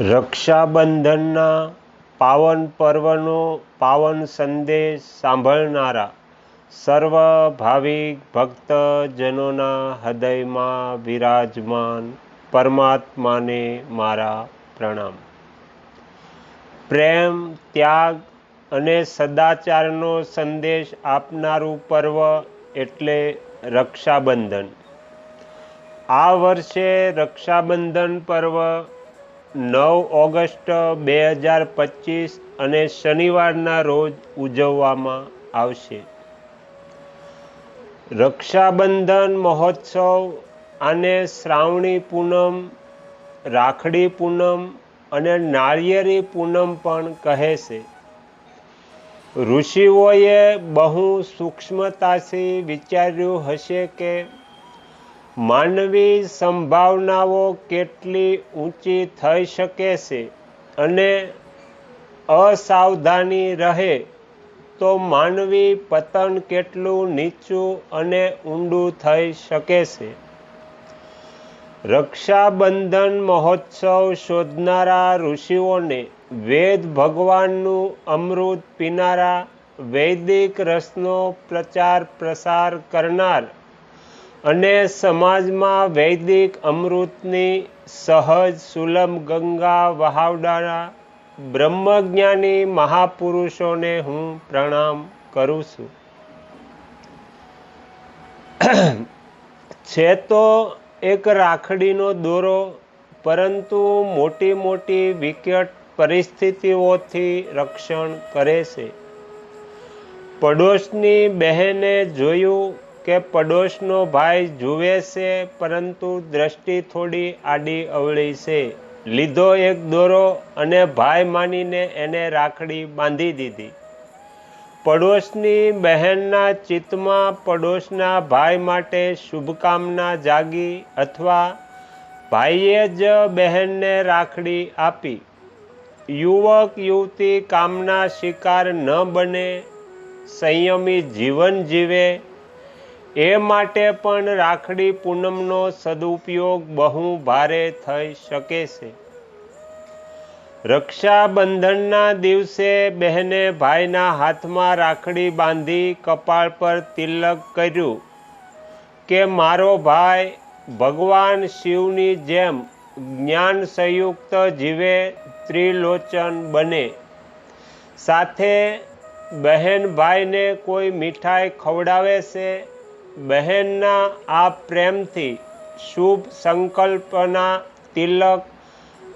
રક્ષાબંધનના પાવન પર્વનો પાવન સંદેશ સાંભળનારા સર્વ ભાવિક ભક્તજનોના હૃદયમાં વિરાજમાન પરમાત્માને મારા પ્રણામ. પ્રેમ, ત્યાગ અને સદાચારનો સંદેશ આપનારું પર્વ એટલે રક્ષાબંધન. આ વર્ષે રક્ષાબંધન પર્વ નવ ઓગસ્ટ બે હજાર પચીસ અને શનિવારના રોજ ઉજવવામાં આવશે. રક્ષાબંધન મહોત્સવ આને શ્રાવણી પૂનમ, રાખડી પૂનમ અને નાળિયેરી પૂનમ પણ કહે છે. ઋષિઓએ બહુ સૂક્ષ્મતાથી વિચાર્યું હશે કે માનવી સંભાવનાઓ કેટલી ઊંચી થઈ શકે છે અને અસાવધાની રહે, તો માનવી પતન કેટલું નીચું અને ઊંડું થઈ શકે છે? રક્ષાબંધન મહોત્સવ શોધનારા ઋષિઓને વેદ ભગવાનનું અમૃત પીનારા વૈદિક રસનો પ્રચાર પ્રસાર કરનાર અને સમાજમાં વૈદિક અમૃતની સહજ, સુલભ ગંગા, વહાવડાના બ્રહ્મજ્ઞાની મહાપુરુષોને હું પ્રણામ કરું છું. છે તો એક રાખડીનો દોરો, પરંતુ મોટી મોટી વિકટ પરિસ્થિતિઓથી રક્ષણ કરે છે. પડોશની બહેને જોયું કે પડોશનો ભાઈ જુએ છે, પરંતુ દ્રષ્ટિ થોડી આડી અવળી છે. લીધો એક દોરો અને ભાઈ માનીને એને રાખડી બાંધી દીધી. પડોશની બહેનના ચિત્તમાં પડોશના ભાઈ માટે શુભકામના જાગી અથવા ભાઈએ જ બહેનને રાખડી આપી. યુવક યુવતી કામના શિકાર ન બને, સંયમી જીવન જીવે એ માટે પણ રાખડી પૂનમનો સદુપયોગ બહુ ભારે થઈ શકે છે. રક્ષાબંધનના દિવસે બહેને ભાઈના હાથમાં રાખડી બાંધી કપાળ પર તિલક કર્યું કે, મારો ભાઈ, ભગવાન શિવની જેમ જ્ઞાન સંયુક્ત જીવે ત્રિલોચન બને. સાથે બહેન ભાઈને કોઈ મીઠાઈ ખવડાવે છે? બહેનના આ પ્રેમથી શુભ સંકલ્પના તિલક,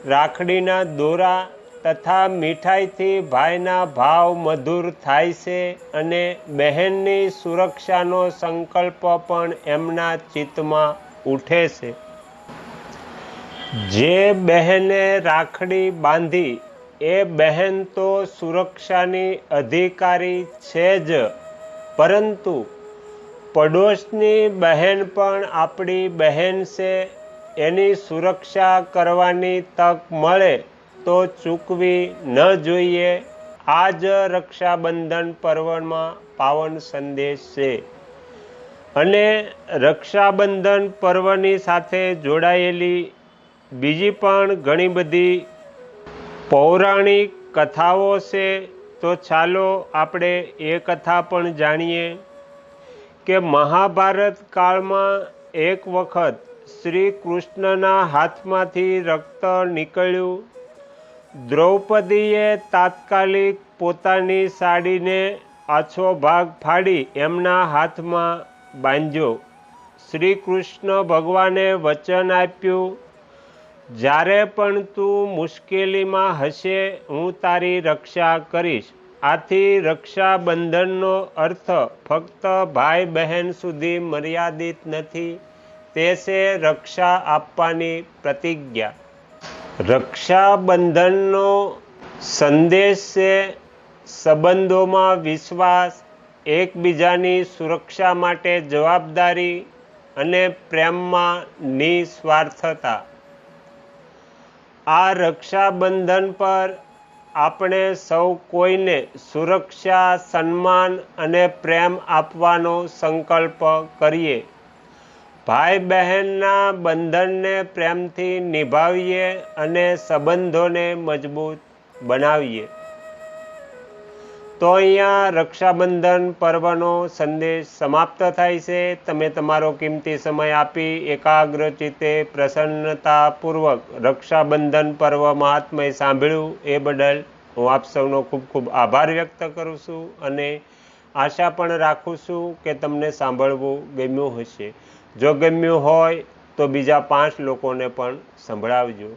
રાખડીના દોરા તથા મીઠાઈથી ભાઈના ભાવ મધુર થાય છે અને બહેનની સુરક્ષાનો સંકલ્પ પણ એમના ચિત્તમાં ઉઠે છે. જે બહેને રાખડી બાંધી, એ બહેન તો સુરક્ષાની અધિકારી છે જ, પરંતુ પડોશની બહેન પણ આપણી બહેન છે, એની સુરક્ષા કરવાની તક મળે તો ચૂકવી ન જોઈએ. આ જ રક્ષાબંધન પર્વમાં પાવન સંદેશ છે. અને રક્ષાબંધન પર્વની સાથે જોડાયેલી બીજી પણ ઘણી બધી પૌરાણિક કથાઓ છે. તો ચાલો આપણે એ કથા પણ જાણીએ. કે મહાભારત કાળમાં એક વખત શ્રી કૃષ્ણના હાથમાંથી રક્ત નીકળ્યું. દ્રૌપદીએ તાત્કાલિક પોતાની સાડીને આછો ભાગ ફાડી એમના હાથમાં બાંધ્યો. શ્રી કૃષ્ણ ભગવાને વચન આપ્યું, જ્યારે પણ તું મુશ્કેલીમાં હશે, હું તારી રક્ષા કરીશ. આથી રક્ષાબંધનનો અર્થ ફક્ત ભાઈ બહેન સુધી મર્યાદિત નથી, તે છે રક્ષા આપવાની પ્રતિજ્ઞા. રક્ષાબંધનનો સંદેશ છે સંબંધોમાં વિશ્વાસ, એકબીજાની સુરક્ષા માટે જવાબદારી અને પ્રેમમાં નિસ્વાર્થતા. આ રક્ષાબંધન પર આપણે સૌ કોઈને સુરક્ષા, સન્માન અને પ્રેમ આપવાનો સંકલ્પ કરીએ. ભાઈ બહેનના બંધનને પ્રેમથી નિભાવીએ અને સંબંધોને મજબૂત બનાવીએ. તો અહીંયા રક્ષાબંધન પર્વનો સંદેશ સમાપ્ત થાય છે. તમે તમારો કિંમતી સમય આપી એકાગ્ર ચિત્તે પ્રસન્નતાપૂર્વક રક્ષાબંધન પર્વ મહાત્મય સાંભળ્યું એ બદલ હું આપ સૌનો ખૂબ ખૂબ આભાર વ્યક્ત કરું છું અને આશા પણ રાખું છું કે તમને સાંભળવું ગમ્યું હશે. જો ગમ્યું હોય તો બીજા પાંચ લોકોને પણ સંભળાવજો.